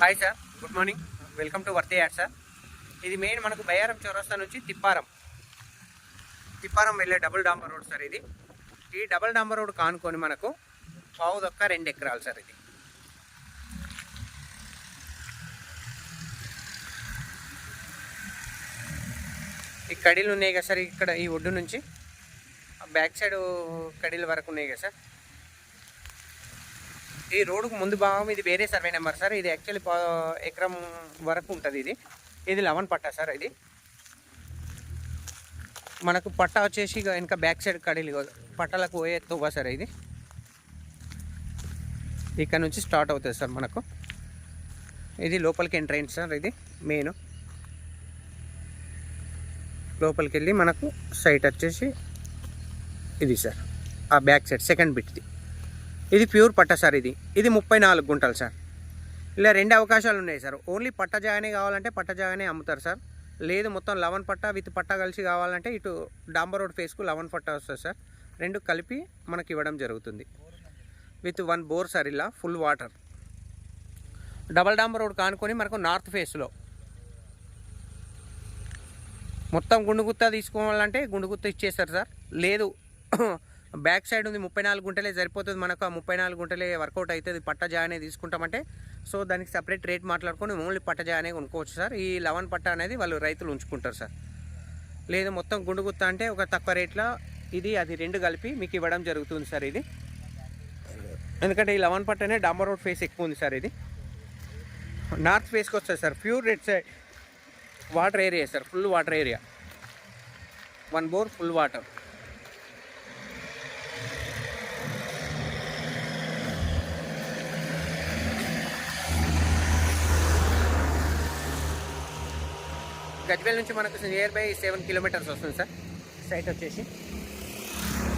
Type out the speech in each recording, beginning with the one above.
Hi sir good morning. Welcome to వర్తే యాడ్ sir. ఇది main మనకు బయ్యారం చౌరస్తా నుంచి తిప్పారం. తిప్పారం వెళ్ళే డబుల్ డాంబర్ రోడ్ సార్ ఇది. ఈ డబుల్ డాంబర్ రోడ్ కానుకొని మనకు పావు దొక్క రెండు ఎకరాలు సార్ ఇది. ఈ కడీలు ఉన్నాయి కదా సార్ ఇక్కడ ఈ ఒడ్డు నుంచి. బ్యాక్ సైడ్ కడీల వరకు ఉన్నాయి కదా సార్. ఈ రోడ్డుకు ముందు భాగం ఇది వేరే సర్వే నెంబర్ సార్. ఇది యాక్చువల్లీ ఎకరం వరకు ఉంటుంది ఇది. ఇది లెవెన్ పట్టా సార్ ఇది. మనకు పట్టా వచ్చేసి ఇక వెనక బ్యాక్ సైడ్ కడీలు ఇగో పట్టాలకు పోయే తువ్వ సార్ ఇది. ఇక్కడ నుంచి స్టార్ట్ అవుతుంది సార్ మనకు. ఇది లోపలికి ఎంటర్ సార్ ఇది మెయిన్ లోపలికి వెళ్ళి మనకు సైట్ వచ్చేసి ఇది సార్. ఆ బ్యాక్ సైడ్ సెకండ్ బిట్ది ఇది ప్యూర్ పట్ట సార్ ఇది. ఇది ముప్పై నాలుగు గుంటలు సార్. ఇలా రెండు అవకాశాలు ఉన్నాయి సార్. ఓన్లీ పట్ట జాగానే కావాలంటే పట్ట జాగానే అమ్ముతారు సార్. లేదు మొత్తం లవన్ పట్ట విత్ పట్ట కలిసి కావాలంటే ఇటు డాంబర్ రోడ్ ఫేస్కు లవన్ పట్ట వస్తుంది సార్. రెండు కలిపి మనకి ఇవ్వడం జరుగుతుంది. విత్ వన్ బోర్ సార్ ఇలా ఫుల్ వాటర్. డబల్ డాంబర్ రోడ్ కానుకొని మనకు నార్త్ ఫేస్లో. మొత్తం గుండుగుత్త తీసుకోవాలంటే గుండుగుత్త ఇచ్చేస్తారు సార్. లేదు బ్యాక్ సైడ్ ఉంది ముప్పై నాలుగు గుంటలే సరిపోతుంది మనకు. ఆ ముప్పై నాలుగు గుంటలే వర్కౌట్ అవుతుంది పట్ట జానే తీసుకుంటామంటే. సో దానికి సపరేట్ రేట్ మాట్లాడుకొని ఓన్లీ పట్ట జానే కొనుక్కోవచ్చు సార్. ఈ లవన్ పట్ట అనేది వాళ్ళు రైతులు ఉంచుకుంటారు సార్. లేదు మొత్తం గుండుగుత్త అంటే ఒక తక్కువ రేట్లో ఇది అది రెండు కలిపి మీకు ఇవ్వడం జరుగుతుంది సార్ ఇది. ఎందుకంటే ఈ లవన్ పట్టనే డాంబర్ రోడ్ ఫేస్ ఎక్కువ ఉంది సార్ ఇది. నార్త్ ఫేస్కి వస్తుంది sir. Pure red side water area sir. Full water area. One bore full water. Gajwel నుంచి మనకు నియర్ బై సెవెన్ కిలోమీటర్స్ వస్తుంది సార్. సైట్ వచ్చేసి?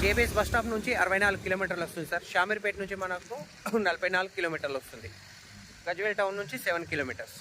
జేబీఎస్ బస్ స్టాప్ నుంచి అరవై నాలుగు కిలోమీటర్లు వస్తుంది సార్. షామీర్పేట నుంచి మనకు నలభై నాలుగు కిలోమీటర్లు వస్తుంది. గజ్వేల్ టౌన్ నుంచి సెవెన్ కిలోమీటర్స్